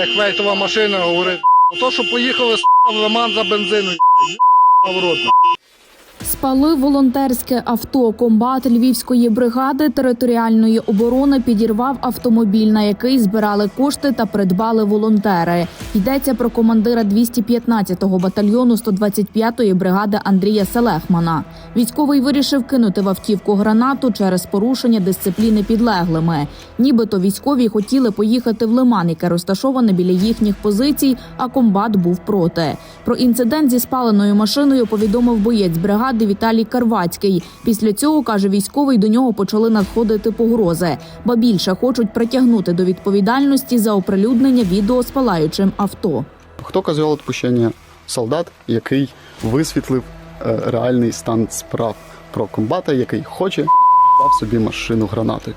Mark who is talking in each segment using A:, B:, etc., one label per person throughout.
A: як фейтова машина говорить. То, що поїхали с**, в Лиман за бензину, в рот.
B: Спалив волонтерське авто. Комбат Львівської бригади територіальної оборони підірвав автомобіль, на який збирали кошти та придбали волонтери. Йдеться про командира 215-го батальйону 125-ї бригади Андрія Селехмана. Військовий вирішив кинути в автівку гранату через порушення дисципліни підлеглими. Нібито військові хотіли поїхати в Лиман, яке розташоване біля їхніх позицій, а комбат був проти. Про інцидент зі спаленою машиною повідомив боєць бригади Віталій Карвацький. Після цього каже військовий, до нього почали надходити погрози, ба більше хочуть притягнути до відповідальності за оприлюднення відео з палаючим авто.
C: Хто козьол відпущення? Солдат, який висвітлив е, реальний стан справ про комбата, який хоче впав собі машину гранати.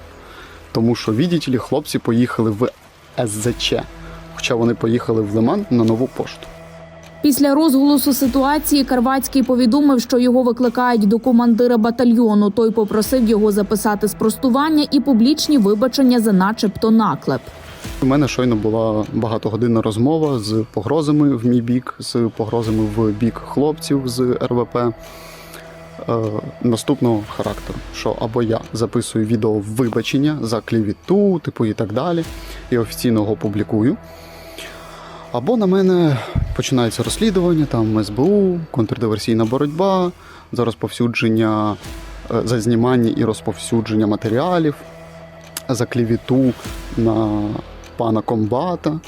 C: Тому що, відділі, хлопці поїхали в СЗЧ, хоча вони поїхали в Лиман на нову пошту.
B: Після розголосу ситуації Карвацький повідомив, що його викликають до командира батальйону. Той попросив його записати спростування і публічні вибачення за, начебто, наклеп.
C: У мене щойно була багатогодинна розмова з погрозами в мій бік, з погрозами в бік хлопців з РВП е, наступного характеру: що або я записую відео вибачення за клівіту, типу і так далі, і офіційно його публікую. Або на мене починається розслідування, там СБУ, контрдиверсійна боротьба, за розповсюдження, е, за знімання і розповсюдження матеріалів, за клівіту на пана комбата.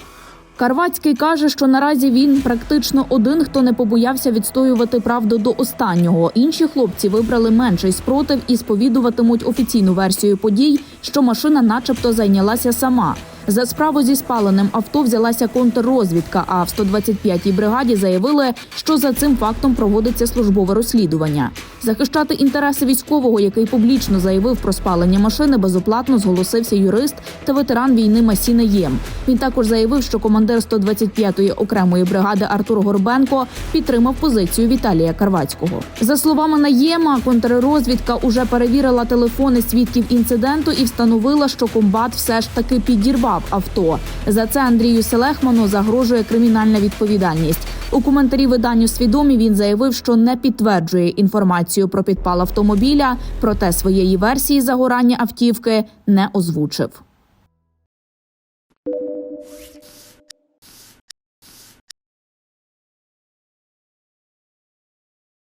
B: Карвацький каже, що наразі він практично один, хто не побоявся відстоювати правду до останнього. Інші хлопці вибрали менший спротив і сповідуватимуть офіційну версію подій, що машина, начебто, зайнялася сама. За справу зі спаленим авто взялася контррозвідка. А в 125-й бригаді заявили, що за цим фактом проводиться службове розслідування. Захищати інтереси військового, який публічно заявив про спалення машини, безоплатно зголосився юрист та ветеран війни Масіна Єм. Він також заявив, що командир 125-ї окремої бригади Артур Горбенко підтримав позицію Віталія Карвацького. За словами Наєма, контррозвідка уже перевірила телефони свідків інциденту і встановила, що комбат все ж таки підірвав авто. За це Андрію Селехману загрожує кримінальна відповідальність. У коментарі виданню свідомі він заявив, що не підтверджує інформацію про підпал автомобіля, проте своєї версії загорання автівки не озвучив.